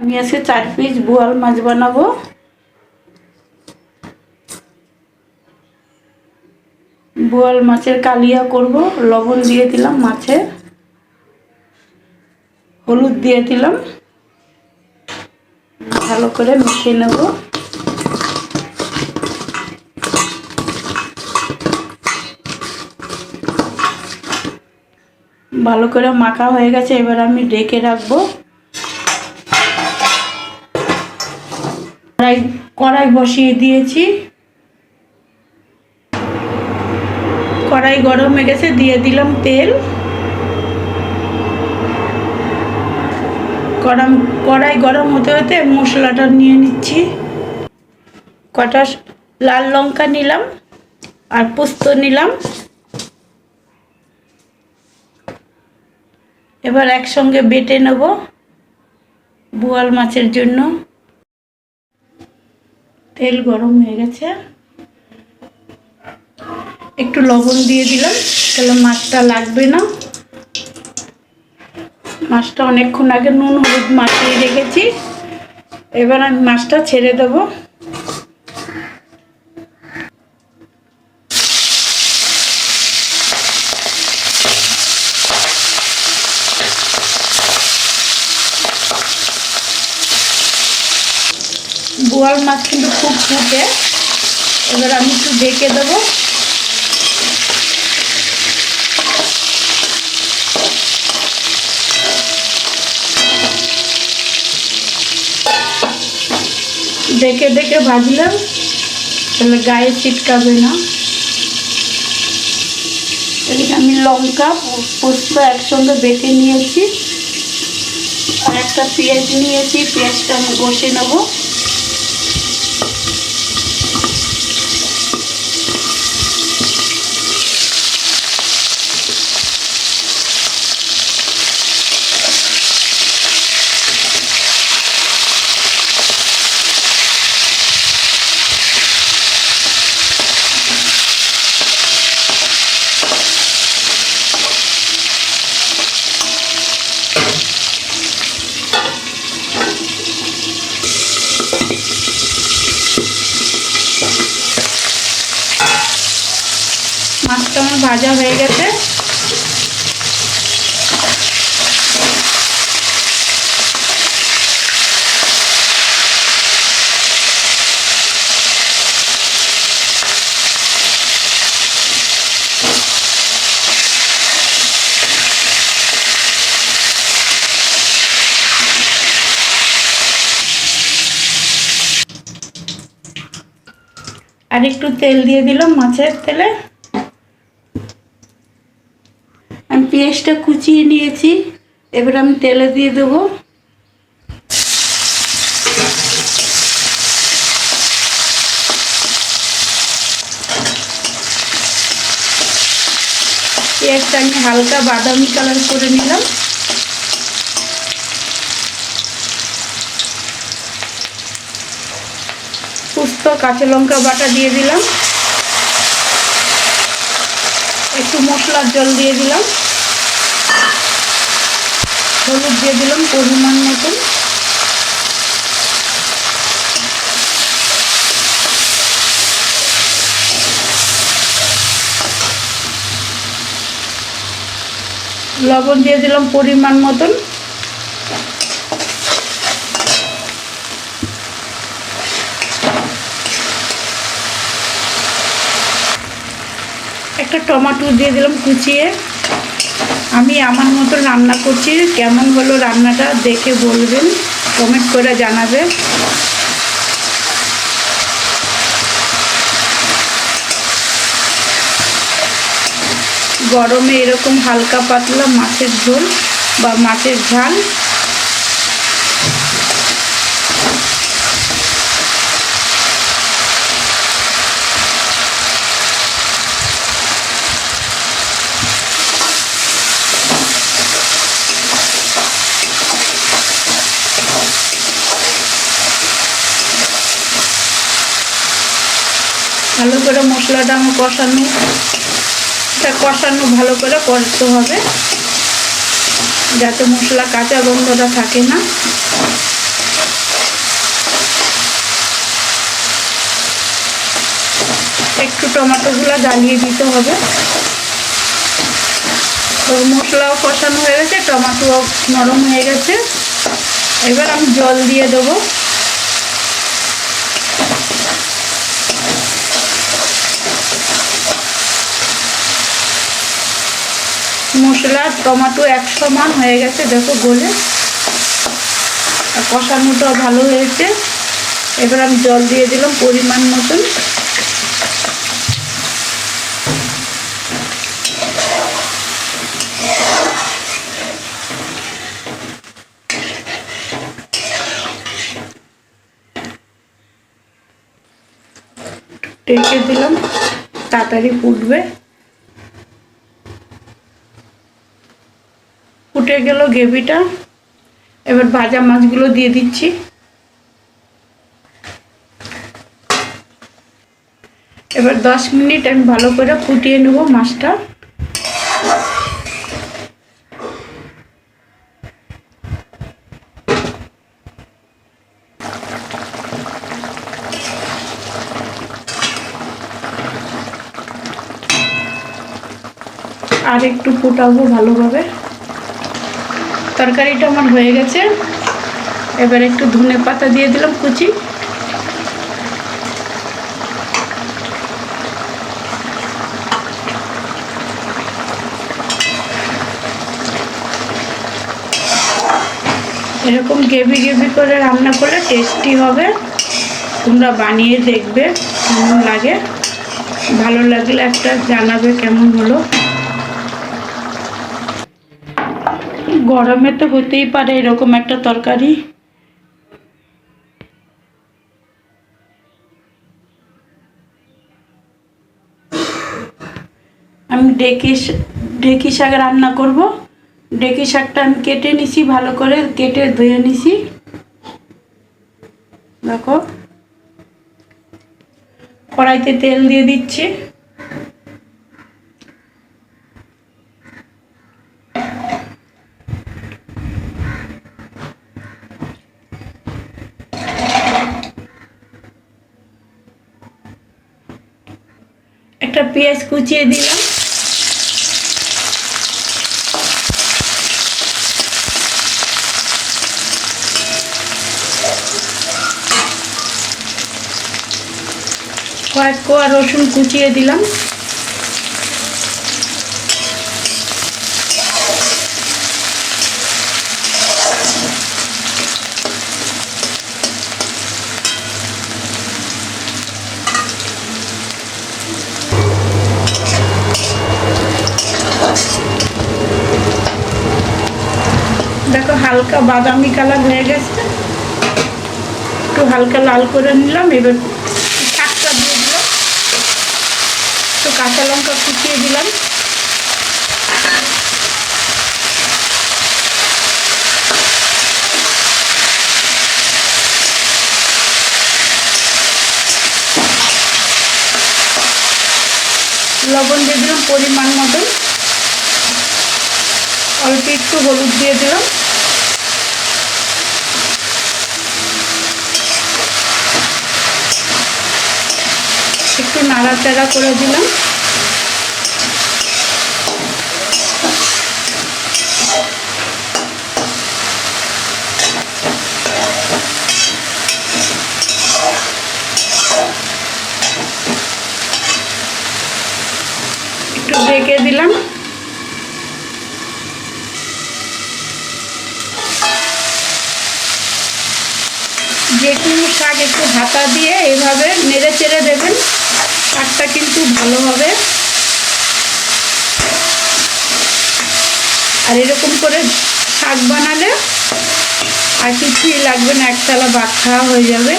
আমি আজকে চার পিস বোয়াল মাছ বানাবো। বোয়াল মাছের কালিয়া করব, লবণ দিয়ে দিলাম মাছে। হলুদ দিয়ে দিলাম। ভালো করে মিশিয়ে নেব। ভালো করে মাখা হয়ে গেছে, এবার আমি ডেকে রাখব। কড়াই কড়াই বসিয়ে দিয়েছি। কড়াই গরম হয়ে গেছে, দিয়ে দিলাম তেল। গরম, কড়াই গরম হতে হতে মশলাটা নিয়ে নিচ্ছি। কটা লাল লঙ্কা নিলাম আর পোস্ত নিলাম। এবার একসঙ্গে বেটে নেব বোয়াল মাছের জন্য। তেল গরম হয়ে গেছে। একটু লবণ দিয়ে দিলাম, তাহলে মাছটা লাগবে না। মাছটা অনেকক্ষণ আগে নুন, হলুদ মাখিয়ে রেখেছি। এবার আমি মাছটা ছেড়ে দেব। বোয়াল মাছ খুব ফুটে। এবার আমি একটু ঢেকে দেবো। দেখে দেখে ভাজলাম। তাহলে গায়ে ছিটকাবে না। এদিকে আমি লঙ্কা পোস্ত একসঙ্গে বেটে নিয়েছি। আর একটা পেঁয়াজ নিয়েছি, পেঁয়াজটা আমি বসে নেব। মাছটা আমার ভাজা হয়ে গেছে। আর একটু তেল দিয়ে দিলাম মাছের তেলে আমি পেঁয়াজটা কুচিয়ে নিয়েছি। এবার আমি তেলে দিয়ে দেবো। পেঁয়াজটা আমি হালকা বাদামি কালার করে নিলাম। পুস্ত কাঁচা লঙ্কা বাটা দিয়ে দিলাম। একটু মশলার জল দিয়ে দিলাম। হলুদ দিয়ে দিলাম পরিমাণ মতন। লবণ দিয়ে দিলাম পরিমাণ মতন। একটা টমেটো দিয়ে দিলাম কুচিয়ে। আমি আমার মতো রান্না করছি। কেমন হলো রান্নাটা দেখে বলবেন। কমেন্ট করে জানাবে। গরমে এরকম হালকা পাতলা মাছের ঝোল বা মাছের ঝাল মশলাটা আমি কষানো, এটা কষানো ভালো করে করতে হবে, যাতে মশলা কাঁচা গন্ধটা থাকে না। একটু টমেটোগুলো জ্বালিয়ে দিতে হবে। তো মশলাও কষানো হয়ে গেছে টমেটো নরম হয়ে গেছে। এবার আমি জল দিয়ে দেবো। মশলা, টমেটো এক সমান হয়ে গেছে দেখো গলে। আর কষানোটাও ভালো হয়েছে। এবার আমি জল দিয়ে দিলাম পরিমাণ মতন। টেকে দিলাম, তাড়াতাড়ি ফুটবে। ফুটে গেল গ্রেভিটা। এবার ভাজা মাছগুলো দিয়ে দিচ্ছি। এবার দশ মিনিট আমি ভালো করে ফুটিয়ে নেব মাছটা। আর একটু ফুটাবো ভালোভাবে। তরকারিটা আমার হয়ে গেছে। এবার একটু ধনে পাতা দিয়ে দিলাম কুচি। এরকম গেবি গেবি করে রান্না করলে টেস্টি হবে। তোমরা বানিয়ে দেখবে, কেমন লাগে। ভালো লাগলে একটা জানাবে কেমন হলো। গরমে তো হতেই পারে এরকম একটা তরকারি। আমি ডেকি ডেকি শাক রান্না করব। ডেকি শাকটা আমি কেটে নিছি, ভালো করে কেটে ধুয়ে নিছি। দেখো। কড়াইতে তেল দিয়ে দিচ্ছি। একটা পেঁয়াজ কুচিয়ে দিলাম। কয়েক কোয়া রসুন কুচিয়ে দিলাম দেখো হালকা বাদামি কালার হয়ে গেছে। একটু হালকা লাল করে নিলাম, এবার শাকটা দিয়ে দিলাম। একটু কাঁচা লঙ্কা কুচিয়ে দিলাম। লবণ দিয়ে দিলাম পরিমাণ মতন। অল্প একটু হলুদ দিয়ে দিলাম। নাড়াচাড়া করে দিলাম একটু ঢেকে দিলাম যে শাক একটু হাতা দিয়ে এভাবে নেড়ে চেড়ে দেবেন। শাকটা কিন্তু ভালো হবে। আর এরকম করে শাক বানালে আর কিছুই লাগবে না একতলা ভাত খাওয়া হয়ে যাবে।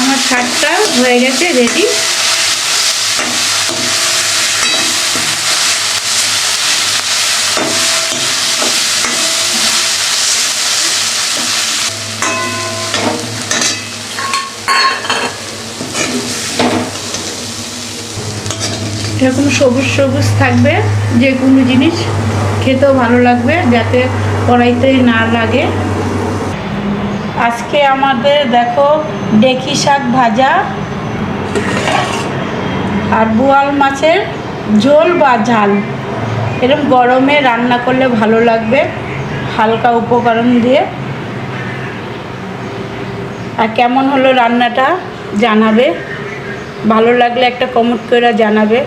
আমার শাকটা হয়ে গেছে রেডি এরকম সবুজ সবুজ থাকবে যে কোনো জিনিস খেতেও ভালো লাগবে, যাতে কড়াইতে না লাগে। আজকে আমাদের দেখো ডেকি শাক ভাজা আর বোয়াল মাছের ঝোল বা ঝাল। এরকম গরমে রান্না করলে ভালো লাগবে, হালকা উপকরণ দিয়ে। আর কেমন হলো রান্নাটা জানাবে, ভালো লাগলে একটা কমেন্ট করে জানাবে।